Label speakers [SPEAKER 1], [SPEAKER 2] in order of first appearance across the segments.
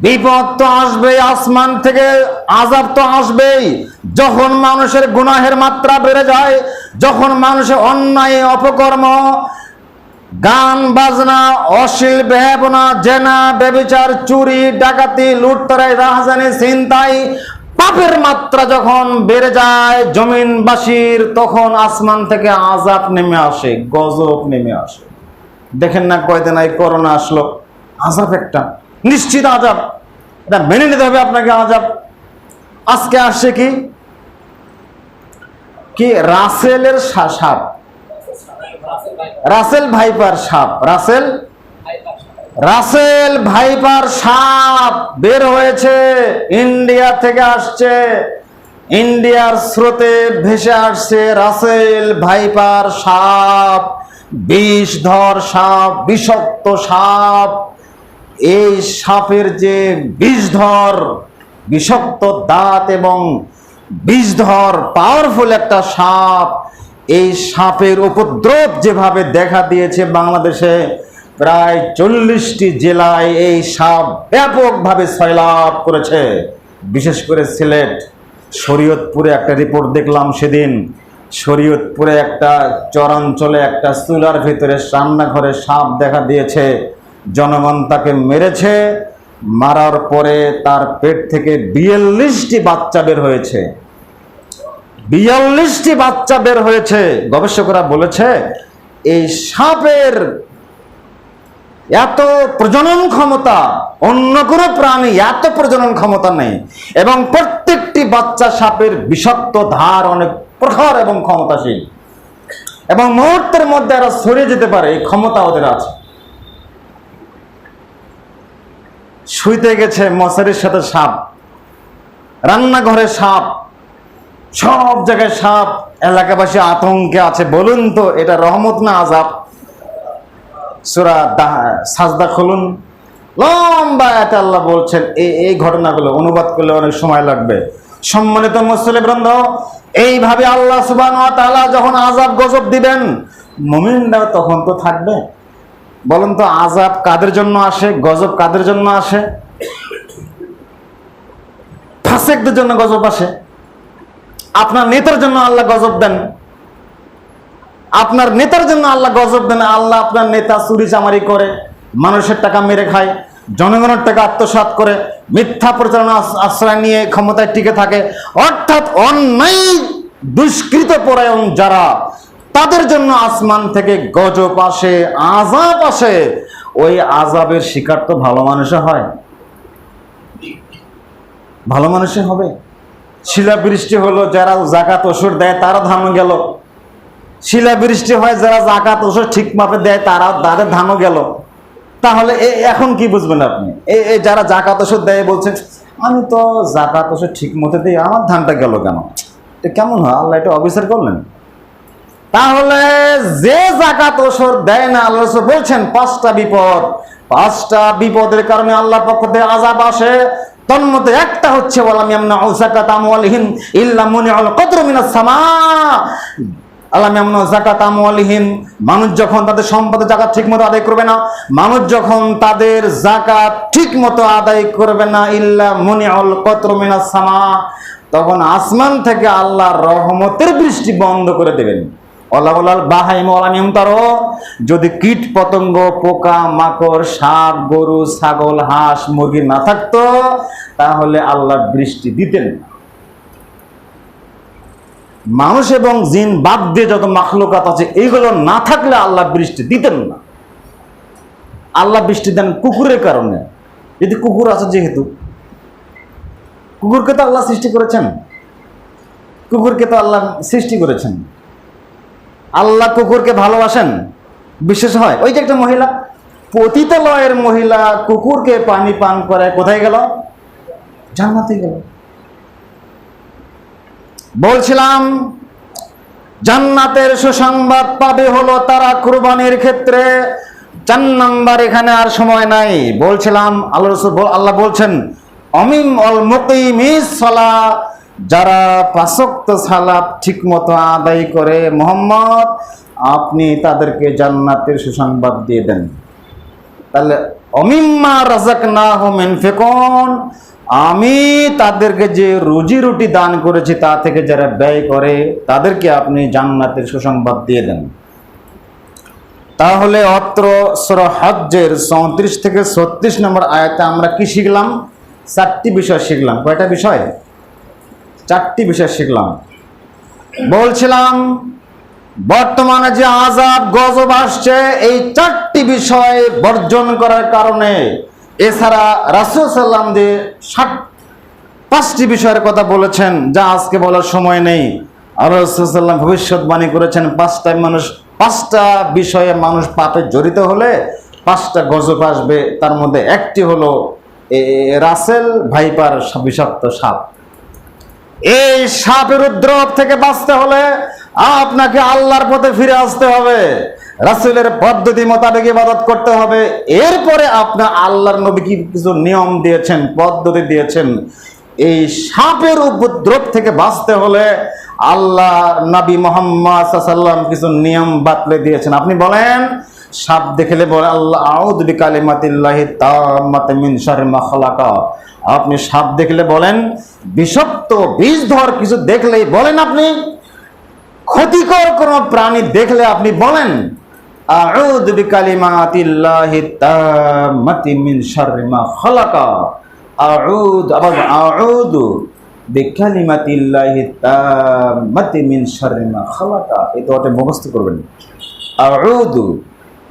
[SPEAKER 1] বিপদ তো আসবেই, আসমান থেকে আজাব তো আসবেই। যখন মানুষের গুনাহের মাত্রা বেড়ে যায়, যখন মানুষের অন্যায়, অপকর্ম, গান, বাজনা, অশ্লীল বেহাবনা জেনা বেবিচার চুরি, ডাকাতি, লুটতরাই, রাহাজানি, ছিনতাই, পাপের মাত্রা যখন বেড়ে যায় জমিনবাসীর, তখন আসমান থেকে আজাব নেমে আসে, গজব নেমে আসে। দেখেন না কয়দিন এই করোনা আসলো, আজাব একটা। নিশ্চিত আজাব। এটা মেনে নিতে হবে আপনাকে আজাব। আজকে আসছে কি? কি রাসেলের সাপ? রাসেল ভাইপার সাপ। রাসেল? রাসেল ভাইপার সাপ বের হয়েছে। ইন্ডিয়া থেকে আসছে। ইন্ডিয়ার স্রোতে ভেসে আসছে রাসেল ভাইপার সাপ। বিষধর সাপ, বিষাক্ত সাপ। এই সাপের যে বিষধর, বিষাক্ত দাঁত এবং বিষধর পাওয়ারফুল একটা সাপ, এই সাপের উপদ্রব যেভাবে দেখা দিয়েছে বাংলাদেশে, প্রায় চল্লিশটি জেলায় এই সাপ ব্যাপকভাবে সয়লাভ করেছে। বিশেষ করে সিলেট, শরীয়তপুরে একটা রিপোর্ট দেখলাম সেদিন। শরীয়তপুরে একটা চরাঞ্চলে একটা চুলার ভিতরে রান্নাঘরে সাপ দেখা দিয়েছে। জনগণ তাকে মেরেছে, মারার পরে তার পেট থেকে বিয়াল্লিশটি বাচ্চা বের হয়েছে। বিয়াল্লিশটি বাচ্চা বের হয়েছে। গবেষকরা বলেছে, এই সাপের এত প্রজনন ক্ষমতা, অন্য কোনো প্রাণী এত প্রজনন ক্ষমতা নেই এবং প্রত্যেকটি বাচ্চা সাপের বিষাক্ত ধার অনেক প্রখর এবং ক্ষমতাশীল। এবং মুহূর্তের মধ্যে এরা সরে যেতে পারে, এই ক্ষমতা ওদের আছে। শুইতে গেছে মশারির সাথে সাপ। রান্নাঘরে সাপ। সব জায়গায় সাপ। এলাকাবাসী আতঙ্কে আছে। বলুন তো, এটা রহমত না আজাব সুরা সাজদা খুলুন। লম্বা এটা আল্লাহ বলছেন এই এই ঘটনাগুলো অনুবাদ করলে অনেক সময় লাগবে। সম্মানিত মুসলিম বৃন্দ, এইভাবে আল্লাহ সুবান যখন আজাব গজব দিবেন, মুমিনরা তখন তো থাকবে। বলুন তো আজাব কাদের জন্য আসে, গজব কাদের জন্য আসে? ফাসেকদের জন্য গজব আসে। আপনার নেতার জন্য আল্লাহ গজব দেন। আপনার নেতার জন্য আল্লাহ গজব দেন। আল্লাহ আপনার নেতা চুরি চামারি করে, মানুষের টাকা মেরে খায়, জনগণের টাকা আত্মসাৎ করে, মিথ্যা প্রচারণা আশ্রয় নিয়ে ক্ষমতায় টিকে থাকে। অর্থাৎ অন্যায় দুষ্কৃত পরায়ণ যারা তাদের জন্য আসমান থেকে গজব আসে আজাব আসে। ওই আজাবের শিকার তো ভালো মানুষে হয়। ভালো মানুষে হবে। শিলা বৃষ্টি হলো, যারা জাকাত ওষুধ দেয়, তারা ধান গেল। শিলা বৃষ্টি হয়, যারা জাকাত ওষুধ ঠিক মাপে দেয়, তারা, তাদের ধানও গেল। তাহলে এ- এখন কি বুঝবেন আপনি? এ- এ, যারা জাকাত ওষুধ দেয় বলছেন আমি তো জাকাত ওষুধ ঠিক মতো দিই, আমার ধানটা গেল কেন? এটা কেমন হয়? আল্লাহ এটা অবিচার করলেন? তাহলে যে জাকাত ওষুধ দেয় না, আল্লাহ বলছেন, পাঁচটা বিপদ। পাঁচটা বিপদের কারণে আল্লাহর পক্ষ থেকে আজাব আসে। একটা হচ্ছে সামা। আল্লাহ মানুষ যখন তাদের সম্পদের জাকাত ঠিকমতো আদায় করবে না, মানুষ যখন তাদের জাকাত ঠিকমতো আদায় করবে না, ইল্লা মুনিউল কদর মিনাস সামা, তখন আসমান থেকে আল্লাহ রহমতের বৃষ্টি বন্ধ করে দেবেন। যদি কীট পতঙ্গ, পোকা, মাকড়, সাপ, গরু, ছাগল, হাঁস, মুরগি না থাকতো, তাহলে আল্লাহ বৃষ্টি দিতেন। মানুষ এবং জিন বাদ দিয়ে যত মাখলুকাত আছে, এইগুলো না থাকলে আল্লাহ বৃষ্টি দিতেন না। আল্লাহ বৃষ্টি দেন কুকুরের কারণে। যদি কুকুর আছে যেহেতু, কুকুরকে তো আল্লাহ সৃষ্টি করেছেন। কুকুরকে তো আল্লাহ সৃষ্টি করেছেন। আল্লাহ কুকুরকে ভালোবাসেন? বিশেষ হয়, ওই যে একটা মহিলা, পতিতালয়ের মহিলা কুকুরকে পানি পান করে, কোথায় গেল? জান্নাতে গেল। বলছিলাম, জান্নাতের সুসংবাদ পাবে হলো তারা কুরবানির ক্ষেত্রে। চার নাম্বার এখানে আর সময় নাই। বলছিলাম, আল্লাহ আল্লাহ বলছেন, অমিম অল মুকিমিস সালা যারা পাঁচক্ত সালাপ ঠিক মতো আদায় করে, মোহাম্মদ, আপনি তাদেরকে জান্নাতের সুসংবাদ দিয়ে দেন। তাহলে, অমিম্মা রাজাক না হোমেন ফেকন আমি তাদেরকে যে রুজি রুটি দান করেছি তা থেকে যারা ব্যয় করে, তাদেরকে আপনি জান্নাতের সুসংবাদ দিয়ে দেন। তাহলে, অত্র সর হজ্জের চৌত্রিশ থেকে ছত্রিশ নম্বর আয়াতে আমরা কি শিখলাম? চারটি বিষয় শিখলাম। কয়টা বিষয়? চারটি বিষয় শিখলাম। বলছিলাম, বর্তমানে যে আজাব গজব আসছে, এই চারটি বিষয় বর্জন করার কারণে এছাড়া রাসুল সাল্লাম যে ষাট পাঁচটি বিষয়ের কথা বলেছেন, যা আজকে বলার সময় নেই। আর রাসূলুল্লাহ ভবিষ্যৎবাণী করেছেন পাঁচটা মানুষ, পাঁচটা বিষয়ে মানুষ পাপে জড়িত হলে পাঁচটা গজব আসবে। তার মধ্যে একটি হলো রাসেল ভাইপার বিষাক্ত সাপ। এই সাপের উদ্রব থেকে বাঁচতে হলে আপনাকে আল্লাহর পথে ফিরে আসতে হবে। রাসূলের পদ্ধতি মোতাবেক ইবাদত করতে হবে। এরপরে আপনার আল্লাহর নবী কি কিছু নিয়ম দিয়েছেন, পদ্ধতি দিয়েছেন? এই সাপের উপদ্রব থেকে বাঁচতে হলে আল্লাহ নবী মোহাম্মদ সাল্লাম কিছু নিয়ম বাতলে দিয়েছেন। আপনি বলেন সাপ দেখলে বলে, আল্লাহ আউদ বিকালিমাতিল্লাহি তাম্মাতি মিন শাররি মা আপনি সাপ দেখলে বলেন, বিষাক্ত বিষধর কিছু দেখলেই বলেন আপনি। ক্ষতিকর কোনো প্রাণী দেখলে আপনি বলেন আউদ বিকালিমাতিল্লাহি তাম্মাতি মিন শাররি মা খালাকা। আউদ আবার আউদ বিকালিমাতিল্লাহি তাম্মাতি মিন শাররি খালাকা। এই দোয়াটা মুখস্থ করবেন। আউদু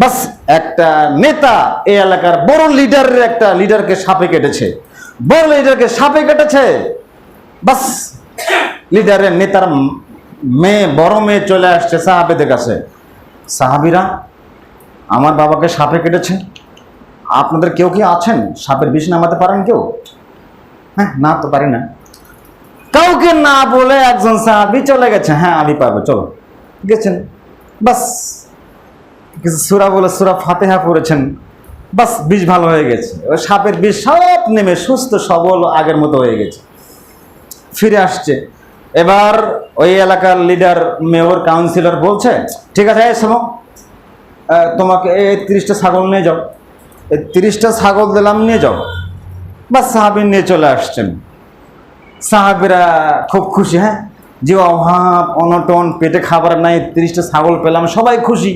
[SPEAKER 1] বাস, একটা নেতা এই এলাকার বড় লিডারের একটা লিডারকে সাপে কেটেছে। বড় লিডারকে সাপে কেটেছে। বাস লিডারের নেতার মেয়ে, বড় মেয়ে চলে আসছে সাহাবেদের কাছে। সাহাবিরা, আমার বাবাকে সাপে কেটেছে। আপনাদের কেউ কি আছেন? সাপের বিষ নামাতে পারেন কেউ? হ্যাঁ না তো পারি না। কাউকে না বলে একজন সাহাবি চলে গেছে। হ্যাঁ আমি পারব, চলো। গেছেন। বাস কিছু সুরা বলে সুরা ফাতেহা পড়েছেন, বাস বিষ ভালো হয়ে গেছে। ওই সাপের বিষ সব নেমে সুস্থ, সবল, আগের মতো হয়ে গেছে। ফিরে আসছে। এবার ওই এলাকার লিডার মেয়র কাউন্সিলর বলছে, ঠিক আছে শোনো তোমাকে এই তিরিশটা ছাগল নিয়ে যাও। এই তিরিশটা ছাগল দিলাম, নিয়ে যাও। বা সাহাবি নিয়ে চলে আসছেন। সাহাবিরা খুব খুশি হ্যাঁ? যে অভাব, অনটন, পেটে খাবার নাই, তিরিশটা ছাগল পেলাম, সবাই খুশি।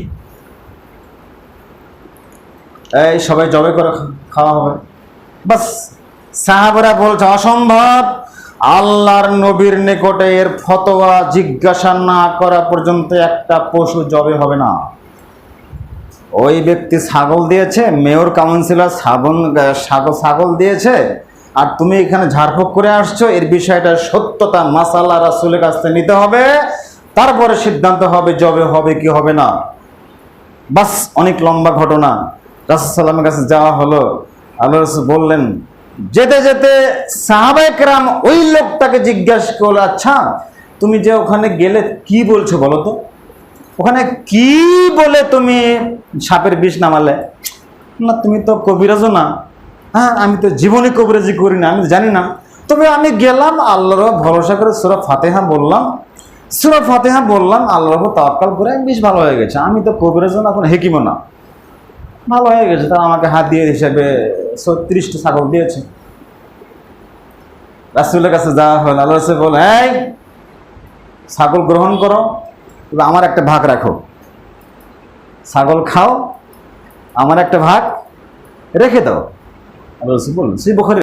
[SPEAKER 1] এই, সবাই জবে করে খাওয়া হবে। বাস, সাহাবরা বলছে, অসম্ভব। আল্লাহর নবীর নিকটে এর ফতোয়া জিজ্ঞাসা না করা পর্যন্ত একটা পশু জবে হবে না। ওই ব্যক্তি ছাগল দিয়েছে, মেয়র কাউন্সিলর ছাগল ছাগল দিয়েছে, আর তুমি এখানে ঝাড়ফুঁক করে আসছো, এর বিষয়টা সত্যতা মাসাল্লাহ রাসুলের কাছ থেকে নিতে হবে। তারপরে সিদ্ধান্ত হবে, জবে হবে কি হবে না। বাস, অনেক লম্বা ঘটনা। রাসুল সাল্লামের কাছে যাওয়া হলো। আল্লাহ রসুল বললেন, যেতে যেতে সাহাবাইকরাম ওই লোকটাকে জিজ্ঞাসা করল আচ্ছা তুমি যে ওখানে গেলে কি বলছো বলো তো? ওখানে কি বলে তুমি সাপের বিষ নামালে? না, তুমি তো কবিরাজও না। হ্যাঁ আমি তো জীবনে কবিরাজি করি না, আমি জানি না। তবে আমি গেলাম, আল্লাহর ভরসা করে সুরা ফাতেহা বললাম। সুরা ফাতেহা বললাম, আল্লাহর তাওয়াক্কাল করে, বিষ ভালো হয়ে গেছে। আমি তো কবিরাজও না এখন হেকিমও না। ভালো হয়ে গেছে তারা আমাকে হাত দিয়ে হিসেবে ছত্রিশটা ছাগল দিয়েছে। রাসুলের কাছে যাওয়া হল, আল্লাহ রাসুল বল হ্যাঁ ছাগল গ্রহণ করো, তবে আমার একটা ভাগ রাখো। ছাগল খাও, আমার একটা ভাগ রেখে দাও। আল্লাহ রসুল বলুন সেই বখরে